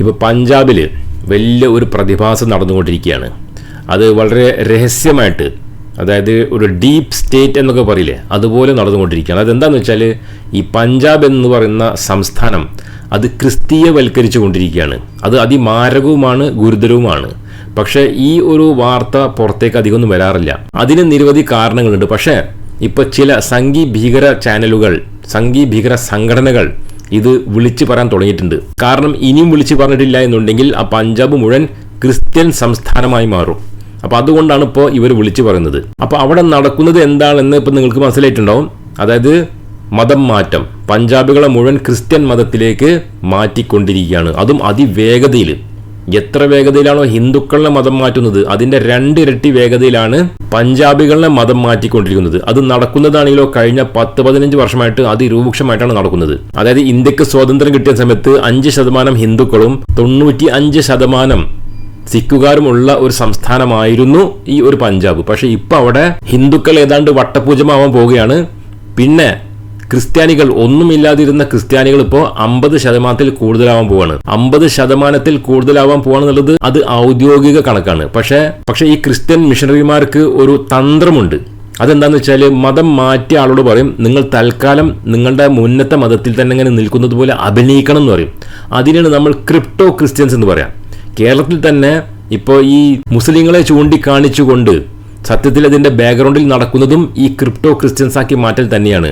ഇപ്പോൾ പഞ്ചാബിൽ വലിയ ഒരു പ്രതിഭാസം നടന്നുകൊണ്ടിരിക്കുകയാണ്. അത് വളരെ രഹസ്യമായിട്ട് അതായത് ഒരു ഡീപ്പ് സ്റ്റേറ്റ് എന്നൊക്കെ പറയില്ലേ അതുപോലെ നടന്നുകൊണ്ടിരിക്കുകയാണ്. അതെന്താണെന്ന് വെച്ചാൽ ഈ പഞ്ചാബ് എന്ന് പറയുന്ന സംസ്ഥാനം അത് ക്രിസ്തീയവൽക്കരിച്ചു കൊണ്ടിരിക്കുകയാണ് അത് അതിമാരകവുമാണ് ഗുരുതരവുമാണ്. പക്ഷേ ഈ ഒരു വാർത്ത പുറത്തേക്ക് അധികമൊന്നും വരാറില്ല. അതിന് നിരവധി കാരണങ്ങളുണ്ട്. പക്ഷേ ഇപ്പോൾ ചില സംഗീ ഭീകര ചാനലുകൾ സംഗീ ഭീകര സംഘടനകൾ ഇത് വിളിച്ചു പറയാൻ തുടങ്ങിയിട്ടുണ്ട്. കാരണം ഇനിയും വിളിച്ചു പറഞ്ഞിട്ടില്ല എന്നുണ്ടെങ്കിൽ ആ പഞ്ചാബ് മുഴുവൻ ക്രിസ്ത്യൻ സംസ്ഥാനമായി മാറും. അപ്പോൾ അതുകൊണ്ടാണ് ഇപ്പോൾ ഇവർ വിളിച്ചു പറയുന്നത്. അപ്പോൾ അവിടെ നടക്കുന്നത് എന്താണെന്ന് ഇപ്പോൾ നിങ്ങൾക്ക് മനസ്സിലായിട്ടുണ്ടാവും. അതായത് മതം മാറ്റം. പഞ്ചാബികളെ മുഴുവൻ ക്രിസ്ത്യൻ മതത്തിലേക്ക് മാറ്റിക്കൊണ്ടിരിക്കുകയാണ്. അതും അതിവേഗതയിൽ എത്ര വേഗതയിലാണോ ഹിന്ദുക്കളുടെ മതം മാറ്റുന്നത് അതിന്റെ രണ്ടിരട്ടി വേഗതയിലാണ് പഞ്ചാബികളുടെ മതം മാറ്റിക്കൊണ്ടിരിക്കുന്നത്. അത് നടക്കുന്നതാണെങ്കിലോ കഴിഞ്ഞ പത്ത് പതിനഞ്ച് വർഷമായിട്ട് അതിരൂക്ഷമായിട്ടാണ് നടക്കുന്നത്. അതായത് ഇന്ത്യയ്ക്ക് സ്വാതന്ത്ര്യം കിട്ടിയ സമയത്ത് അഞ്ച് ശതമാനം ഹിന്ദുക്കളും തൊണ്ണൂറ്റി അഞ്ച് ശതമാനം സിഖുകാരുമുള്ള ഒരു സംസ്ഥാനമായിരുന്നു ഈ ഒരു പഞ്ചാബ്. പക്ഷേ ഇപ്പൊ അവിടെ ഹിന്ദുക്കൾ ഏതാണ്ട് വട്ടപൂജമാവാൻ പോവുകയാണ്. പിന്നെ ക്രിസ്ത്യാനികൾ ഒന്നുമില്ലാതിരുന്ന ക്രിസ്ത്യാനികൾ ഇപ്പോൾ അമ്പത് ശതമാനത്തിൽ കൂടുതലാവാൻ പോവാണ്. അമ്പത് ശതമാനത്തിൽ കൂടുതലാവാൻ പോവാണെന്നുള്ളത് അത് ഔദ്യോഗിക കണക്കാണ്. പക്ഷേ പക്ഷേ ഈ ക്രിസ്ത്യൻ മിഷണറിമാർക്ക് ഒരു തന്ത്രമുണ്ട്. അതെന്താണെന്ന് വെച്ചാൽ മതം മാറ്റിയ ആളോട് പറയും നിങ്ങൾ തൽക്കാലം നിങ്ങളുടെ മുന്നത്തെ മതത്തിൽ തന്നെ ഇങ്ങനെ നിൽക്കുന്നത് പോലെ അഭിനയിക്കണം എന്ന് പറയും. അതിനാണ് നമ്മൾ ക്രിപ്റ്റോ ക്രിസ്ത്യൻസ് എന്ന് പറയാം. കേരളത്തിൽ തന്നെ ഇപ്പോൾ ഈ മുസ്ലിങ്ങളെ ചൂണ്ടിക്കാണിച്ചുകൊണ്ട് സത്യത്തിൽ അതിന്റെ ബാക്ക്ഗ്രൗണ്ടിൽ നടക്കുന്നതും ഈ ക്രിപ്റ്റോ ക്രിസ്ത്യൻസാക്കി മാറ്റൽ തന്നെയാണ്.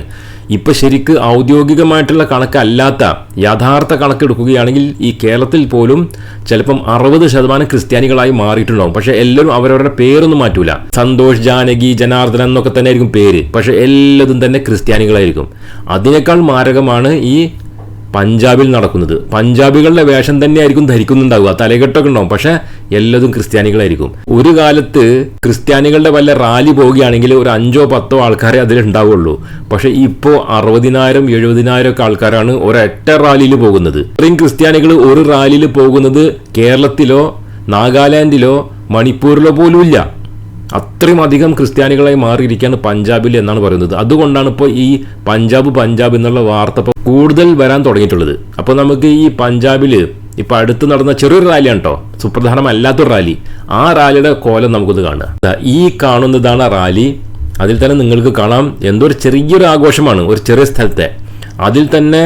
ഇപ്പം ശരിക്ക് ഔദ്യോഗികമായിട്ടുള്ള കണക്കല്ലാത്ത യഥാർത്ഥ കണക്കെടുക്കുകയാണെങ്കിൽ ഈ കേരളത്തിൽ പോലും ചിലപ്പം അറുപത് ശതമാനം ക്രിസ്ത്യാനികളായി മാറിയിട്ടുണ്ടാവും. പക്ഷേ എല്ലാവരും അവരവരുടെ പേരൊന്നും മാറ്റൂല. സന്തോഷ് ജാനകി ജനാർദ്ദനൻ എന്നൊക്കെ തന്നെ ആയിരിക്കും പേര്. പക്ഷേ എല്ലാതും തന്നെ ക്രിസ്ത്യാനികളായിരിക്കും. അതിനേക്കാൾ മാരകമാണ് ഈ പഞ്ചാബിൽ നടക്കുന്നത്. പഞ്ചാബികളുടെ വേഷം തന്നെയായിരിക്കും ധരിക്കുന്നുണ്ടാവുക. തലകെട്ടൊക്കെ ഉണ്ടാവും. പക്ഷെ എല്ലാതും ക്രിസ്ത്യാനികളായിരിക്കും. ഒരു കാലത്ത് ക്രിസ്ത്യാനികളുടെ വല്ല റാലി പോവുകയാണെങ്കിൽ ഒരു അഞ്ചോ പത്തോ ആൾക്കാരെ അതിൽ ഉണ്ടാവുള്ളൂ പക്ഷെ ഇപ്പോൾ അറുപതിനായിരം എഴുപതിനായിരം ഒക്കെ ആൾക്കാരാണ് ഒരൊറ്റ റാലിയിൽ പോകുന്നത്. ഇത്രയും ക്രിസ്ത്യാനികൾ ഒരു റാലിയിൽ പോകുന്നത് കേരളത്തിലോ നാഗാലാൻഡിലോ മണിപ്പൂരിലോ പോലും ഇല്ല അത്രയും അധികം ക്രിസ്ത്യാനികളായി മാറിയിരിക്കുകയാണ് പഞ്ചാബിൽ എന്നാണ് പറയുന്നത്. അതുകൊണ്ടാണ് ഇപ്പോൾ ഈ പഞ്ചാബ് പഞ്ചാബ് എന്നുള്ള വാർത്ത ഇപ്പോൾ കൂടുതൽ വരാൻ തുടങ്ങിയിട്ടുള്ളത്. അപ്പോൾ നമുക്ക് ഈ പഞ്ചാബിൽ ഇപ്പോൾ അടുത്ത് നടന്ന ചെറിയൊരു റാലിയാണ് കേട്ടോ. സുപ്രധാനമല്ലാത്തൊരു റാലി. ആ റാലിയുടെ കോലം നമുക്കൊന്ന് കാണുക ഈ കാണുന്നതാണ് റാലി. അതിൽ തന്നെ നിങ്ങൾക്ക് കാണാം. എന്തോ ഒരു ചെറിയൊരു ആഘോഷമാണ്. ഒരു ചെറിയ സ്ഥലത്തെ. അതിൽ തന്നെ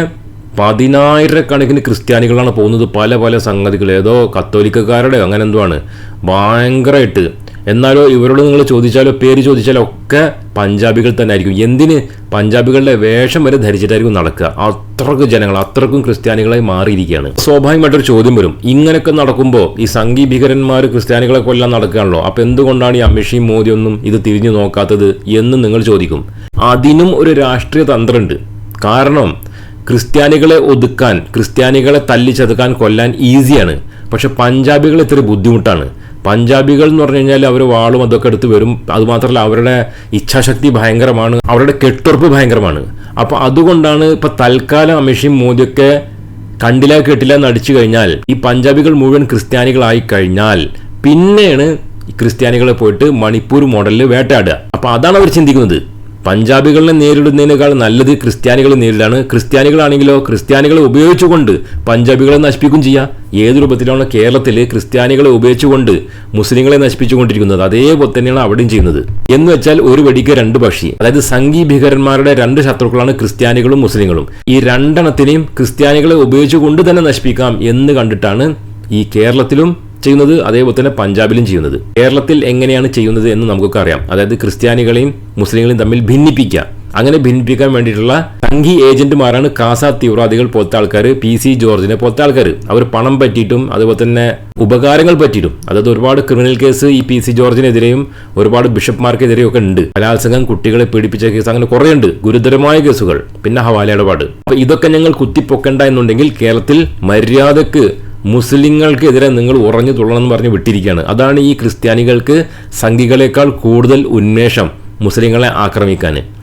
പതിനായിരക്കണക്കിന് ക്രിസ്ത്യാനികളാണ് പോകുന്നത്. പല പല സംഗതികൾ. ഏതോ കത്തോലിക്കക്കാരുടെ അങ്ങനെ എന്തോ ആണ്. ഭയങ്കരമായിട്ട് എന്നാലോ ഇവരോട് നിങ്ങൾ ചോദിച്ചാലോ പേര് ചോദിച്ചാലോ ഒക്കെ പഞ്ചാബികൾ തന്നെ ആയിരിക്കും. എന്തിന്? പഞ്ചാബികളുടെ വേഷം വരെ ധരിച്ചിട്ടായിരിക്കും നടക്കുക. അത്രക്കും ജനങ്ങൾ അത്രക്കും ക്രിസ്ത്യാനികളായി മാറിയിരിക്കുകയാണ്. സ്വാഭാവികമായിട്ടൊരു ചോദ്യം വരും. ഇങ്ങനെയൊക്കെ നടക്കുമ്പോൾ ഈ സംഘി ഭീകരന്മാർ ക്രിസ്ത്യാനികളെ കൊല്ലാൻ നടക്കുകയാണല്ലോ. അപ്പൊ എന്തുകൊണ്ടാണ് ഈ അമിഷയും മോദിയൊന്നും ഇത് തിരിഞ്ഞു നോക്കാത്തത് എന്ന് നിങ്ങൾ ചോദിക്കും. അതിനും ഒരു രാഷ്ട്രീയ തന്ത്രമുണ്ട് കാരണം ക്രിസ്ത്യാനികളെ ഒതുക്കാൻ ക്രിസ്ത്യാനികളെ തല്ലിച്ചതുക്കാൻ കൊല്ലാൻ ഈസിയാണ് പക്ഷെ പഞ്ചാബികൾ ഇത്ര ബുദ്ധിമുട്ടാണ്. പഞ്ചാബികൾ എന്ന് പറഞ്ഞു കഴിഞ്ഞാൽ അവർ വാളും അതൊക്കെ എടുത്ത് വരും. അതുമാത്രമല്ല അവരുടെ ഇച്ഛാശക്തി ഭയങ്കരമാണ്. അവരുടെ കെട്ടുറപ്പ് ഭയങ്കരമാണ്. അപ്പോൾ അതുകൊണ്ടാണ് ഇപ്പൊ തൽക്കാലം അമിഷയും മോദിയൊക്കെ കണ്ടില്ല കേട്ടില്ല എന്ന് അടിച്ചു കഴിഞ്ഞാൽ ഈ പഞ്ചാബികൾ മുഴുവൻ ക്രിസ്ത്യാനികളായി കഴിഞ്ഞാൽ പിന്നെയാണ് ക്രിസ്ത്യാനികളെ പോയിട്ട് മണിപ്പൂർ മോഡലിൽ വേട്ടയാടുക. അപ്പോൾ അതാണ് അവർ ചിന്തിക്കുന്നത്. പഞ്ചാബികളെ നേരിടുന്നതിനേക്കാൾ നല്ലത് ക്രിസ്ത്യാനികളെ നേരിടാണ്. ക്രിസ്ത്യാനികളാണെങ്കിലോ ക്രിസ്ത്യാനികളെ ഉപയോഗിച്ചുകൊണ്ട് പഞ്ചാബികളെ നശിപ്പിക്കും ചെയ്യാം. ഏത് രൂപത്തിലാണ് കേരളത്തിൽ ക്രിസ്ത്യാനികളെ ഉപയോഗിച്ചുകൊണ്ട് മുസ്ലിങ്ങളെ നശിപ്പിച്ചുകൊണ്ടിരിക്കുന്നത്? അതേപോലെ തന്നെയാണ് അവിടെയും ചെയ്യുന്നത്. എന്ന് വെച്ചാൽ ഒരു വെടിക്ക് രണ്ട് പക്ഷി. അതായത് സംഘീ ഭീകരന്മാരുടെ രണ്ട് ശത്രുക്കളാണ് ക്രിസ്ത്യാനികളും മുസ്ലിങ്ങളും. ഈ രണ്ടെണ്ണത്തിനെയും ക്രിസ്ത്യാനികളെ ഉപയോഗിച്ചുകൊണ്ട് തന്നെ നശിപ്പിക്കാം എന്ന് കണ്ടിട്ടാണ് ഈ കേരളത്തിലും ചെയ്യുന്നത് അതേപോലെ തന്നെ പഞ്ചാബിലും ചെയ്യുന്നത്. കേരളത്തിൽ എങ്ങനെയാണ് ചെയ്യുന്നത് എന്ന് നമുക്കൊക്കെ അറിയാം. അതായത് ക്രിസ്ത്യാനികളെയും മുസ്ലിങ്ങളെയും തമ്മിൽ ഭിന്നിപ്പിക്കുക. അങ്ങനെ ഭിന്നിപ്പിക്കാൻ വേണ്ടിയിട്ടുള്ള സംഘി ഏജന്റുമാരാണ് കാസ തീവ്രവാദികൾ പോലത്തെ ആൾക്കാർ പി സി ജോർജിനെ പോലത്തെ ആൾക്കാർ അവർ പണം പറ്റിയിട്ടും അതുപോലെ തന്നെ ഉപകാരങ്ങൾ പറ്റിയിട്ടും. അതായത് ഒരുപാട് ക്രിമിനൽ കേസ് ഈ പി സി ജോർജിനെതിരെയും ഒരുപാട് ബിഷപ്പ്മാർക്കെതിരെയും ഒക്കെ ഉണ്ട്. ബലാത്സംഗം കുട്ടികളെ പീഡിപ്പിച്ച കേസ് അങ്ങനെ കുറേ ഉണ്ട്. ഗുരുതരമായ കേസുകൾ. പിന്നെ ഹവാല ഇടപാട്. അപ്പൊ ഇതൊക്കെ ഞങ്ങൾ കുത്തിപ്പൊക്കണ്ട എന്നുണ്ടെങ്കിൽ കേരളത്തിൽ മര്യാദയ്ക്ക് മുസ്ലിങ്ങൾക്കെതിരെ നിങ്ങൾ ഉറഞ്ഞു തുള്ളണം എന്ന് പറഞ്ഞ് വിട്ടിരിക്കുകയാണ്. അതാണ് ഈ ക്രിസ്ത്യാനികൾക്ക് സംഘികളെക്കാൾ കൂടുതൽ ഉന്മേഷം മുസ്ലിങ്ങളെ ആക്രമിക്കാൻ.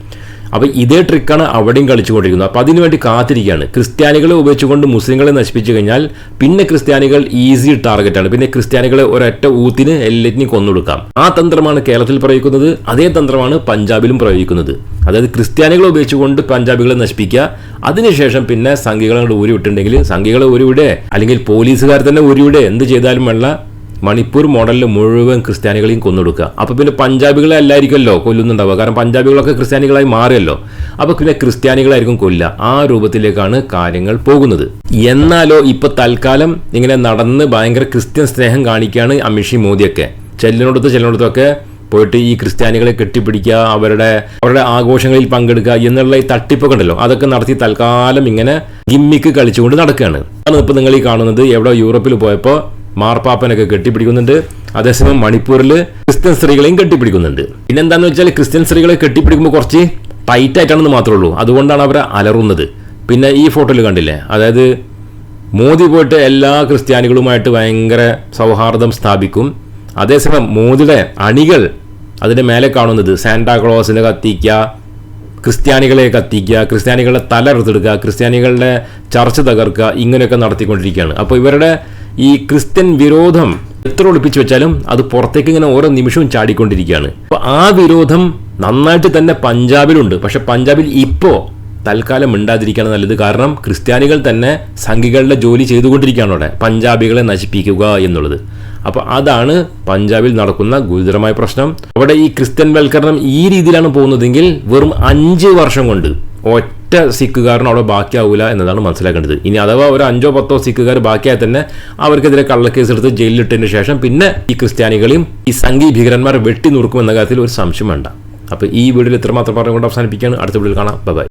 അപ്പോൾ ഇതേ ട്രിക്കാണ് അവിടെയും കളിച്ചുകൊണ്ടിരിക്കുന്നത്. അപ്പോൾ അതിനുവേണ്ടി കാത്തിരിക്കുകയാണ്. ക്രിസ്ത്യാനികളെ ഉപയോഗിച്ചുകൊണ്ട് മുസ്ലിങ്ങളെ നശിപ്പിച്ചു കഴിഞ്ഞാൽ പിന്നെ ക്രിസ്ത്യാനികൾ ഈസി ടാർഗറ്റാണ് പിന്നെ ക്രിസ്ത്യാനികളെ ഒരൊറ്റ ഊത്തിന് എല്ലാറ്റിനും കൊന്നൊടുക്കാം. ആ തന്ത്രമാണ് കേരളത്തിൽ പ്രയോഗിക്കുന്നത്. അതേ തന്ത്രമാണ് പഞ്ചാബിലും പ്രയോഗിക്കുന്നത്. അതായത് ക്രിസ്ത്യാനികളെ ഉപയോഗിച്ചുകൊണ്ട് പഞ്ചാബികളെ നശിപ്പിക്കുക. അതിനുശേഷം പിന്നെ സംഘികളെ ഊരി വിട്ടിട്ടുണ്ടെങ്കിൽ സംഘികളെ ഊരിവിടെ അല്ലെങ്കിൽ പോലീസുകാർ തന്നെ ഊരിവിടെ എന്ത് ചെയ്താലും വേണ്ട മണിപ്പൂർ മോഡലിൽ മുഴുവൻ ക്രിസ്ത്യാനികളെയും കൊന്നൊടുക്കുക. അപ്പോൾ പിന്നെ പഞ്ചാബികളെ അല്ലായിരിക്കുമല്ലോ കൊല്ലുന്നുണ്ടാവുക. കാരണം പഞ്ചാബികളൊക്കെ ക്രിസ്ത്യാനികളായി മാറിയല്ലോ. അപ്പോൾ പിന്നെ ക്രിസ്ത്യാനികളായിരിക്കും കൊല്ലുക. ആ രൂപത്തിലേക്കാണ് കാര്യങ്ങൾ പോകുന്നത്. എന്നാലോ ഇപ്പൊ തൽക്കാലം ഇങ്ങനെ നടന്ന് ഭയങ്കര ക്രിസ്ത്യൻ സ്നേഹം കാണിക്കുകയാണ് അമിഷി മോദിയൊക്കെ. ചെല്ലിനോടത്ത് ചെല്ലിനോടത്തൊക്കെ പോയിട്ട് ഈ ക്രിസ്ത്യാനികളെ കെട്ടിപ്പിടിക്കുക അവരുടെ അവരുടെ ആഘോഷങ്ങളിൽ പങ്കെടുക്കുക എന്നുള്ള ഈ തട്ടിപ്പൊക്കെ ഉണ്ടല്ലോ. അതൊക്കെ നടത്തി തൽക്കാലം ഇങ്ങനെ ഗിമ്മിക്ക് കളിച്ചുകൊണ്ട് നടക്കുകയാണ്. അതാണ് ഇപ്പോൾ നിങ്ങൾ ഈ കാണുന്നത്. എവിടെ യൂറോപ്പിൽ പോയപ്പോൾ മാർപ്പാപ്പനൊക്കെ കെട്ടിപ്പിടിക്കുന്നുണ്ട്. അതേസമയം മണിപ്പൂരിൽ ക്രിസ്ത്യൻ സ്ത്രീകളെയും കെട്ടിപ്പിടിക്കുന്നുണ്ട്. പിന്നെന്താന്ന് വെച്ചാൽ ക്രിസ്ത്യൻ സ്ത്രീകളെ കെട്ടിപ്പിടിക്കുമ്പോൾ കുറച്ച് ടൈറ്റ് ആയിട്ടാണെന്ന് മാത്രമേ ഉള്ളൂ. അതുകൊണ്ടാണ് അവരെ അലറുന്നത്. പിന്നെ ഈ ഫോട്ടോയിൽ കണ്ടില്ലേ? അതായത് മോദി പോയിട്ട് എല്ലാ ക്രിസ്ത്യാനികളുമായിട്ട് ഭയങ്കര സൗഹാർദ്ദം സ്ഥാപിക്കും. അതേസമയം മോദിയുടെ അണികൾ അതിന്റെ മേലെ കാണുന്നത് സാന്റാക്ലോസിനെ കത്തിക്കുക ക്രിസ്ത്യാനികളെ കത്തിക്കുക ക്രിസ്ത്യാനികളുടെ തല എടുത്തെടുക്കുക ക്രിസ്ത്യാനികളുടെ ചർച്ച തകർക്കുക ഇങ്ങനെയൊക്കെ നടത്തിക്കൊണ്ടിരിക്കുകയാണ്. അപ്പോൾ ഇവരുടെ ഈ ക്രിസ്ത്യൻ വിരോധം എത്ര ഒളിപ്പിച്ചു വെച്ചാലും അത് പുറത്തേക്ക് ഇങ്ങനെ ഓരോ നിമിഷവും ചാടിക്കൊണ്ടിരിക്കുകയാണ്. അപ്പോൾ ആ വിരോധം നന്നായിട്ട് തന്നെ പഞ്ചാബിലുണ്ട്. പക്ഷെ പഞ്ചാബിൽ ഇപ്പോൾ തൽക്കാലം മിണ്ടാതിരിക്കുകയാണ് നല്ലത്. കാരണം ക്രിസ്ത്യാനികൾ തന്നെ സംഘികളുടെ ജോലി ചെയ്തുകൊണ്ടിരിക്കുകയാണ് അവിടെ. പഞ്ചാബികളെ നശിപ്പിക്കുക എന്നുള്ളത്. അപ്പോൾ അതാണ് പഞ്ചാബിൽ നടക്കുന്ന ഗുരുതരമായ പ്രശ്നം. അവിടെ ഈ ക്രിസ്ത്യൻ വൽക്കരണം ഈ രീതിയിലാണ് പോകുന്നതെങ്കിൽ വെറും അഞ്ച് വർഷം കൊണ്ട് ഒറ്റ സിഖുകാരൻ അവിടെ ബാക്കിയാവില്ല എന്നതാണ് മനസ്സിലാക്കേണ്ടത്. ഇനി അഥവാ ഒരു അഞ്ചോ പത്തോ സിഖുകാർ ബാക്കിയായി തന്നെ അവർക്കെതിരെ കള്ളക്കേസ് എടുത്ത് ജയിലിലിട്ടതിന് ശേഷം പിന്നെ ഈ ക്രിസ്ത്യാനികളെയും ഈ സംഘീ ഭീകരന്മാർ വെട്ടി നുറുക്കും എന്ന കാര്യത്തിൽ ഒരു സംശയം വേണ്ട. അപ്പോൾ ഈ വീഡിയോയിൽ ഇത്രമാത്രം പറഞ്ഞുകൊണ്ട് അവസാനിപ്പിക്കുകയാണ്. അടുത്ത വീഡിയോയിൽ കാണാം. ബൈ.